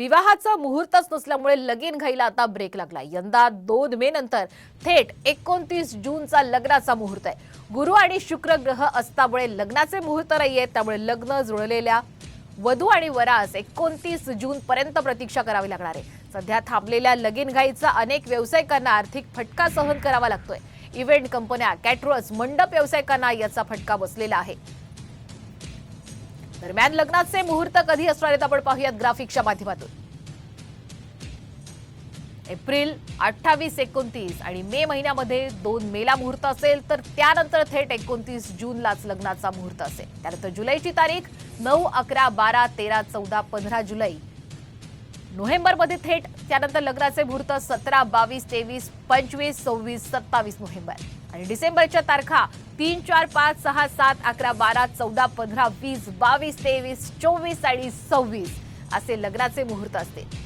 विवाहाचा मुहूर्तच नसल्यामुळे लगीन घाईला आता ब्रेक लागला यंदा दोन मे नंतर थेट एकोणतीस जूनचा लग्नाचा मुहूर्त आहे. गुरु आणि शुक्र ग्रह असतामुळे लग्नाचे मुहूर्त नाही आहेत त्यामुळे लग्न जुळलेल्या वधू आणि वरास एकोणतीस जून पर्यंत प्रतीक्षा करावी लागणार आहे. सध्या थांबलेल्या लगीन घाईचा अनेक व्यावसायिकांना आर्थिक फटका सहन करावा लागतोय. इव्हेंट कंपन्या कॅटरर्स मंडप व्यावसायिकांना याचा फटका बसलेला आहे. दरम्यान लग्नाचे मुहूर्त कधी असणार आहेत आपण पाहूयात ग्राफिकच्या माध्यमातून. एप्रिल अठ्ठावीस एकोणतीस आणि मे महिन्यामध्ये दोन मेला मुहूर्त असेल तर त्यानंतर थेट एकोणतीस जूनलाच लग्नाचा मुहूर्त असेल. त्यानंतर जुलैची तारीख नऊ अकरा बारा तेरा चौदा पंधरा जुलै. नोव्हेंबरमध्ये थेट त्यानंतर लग्नाचे मुहूर्त सतरा बावीस तेवीस पंचवीस सव्वीस सत्तावीस नोव्हेंबर. आणि डिसेंबरच्या तारखा तीन चार पाच सहा सात अकरा बारा चौदा पंधरा वीस बावीस तेवीस चोवीस आणि सव्वीस असे लग्नाचे मुहूर्त असतील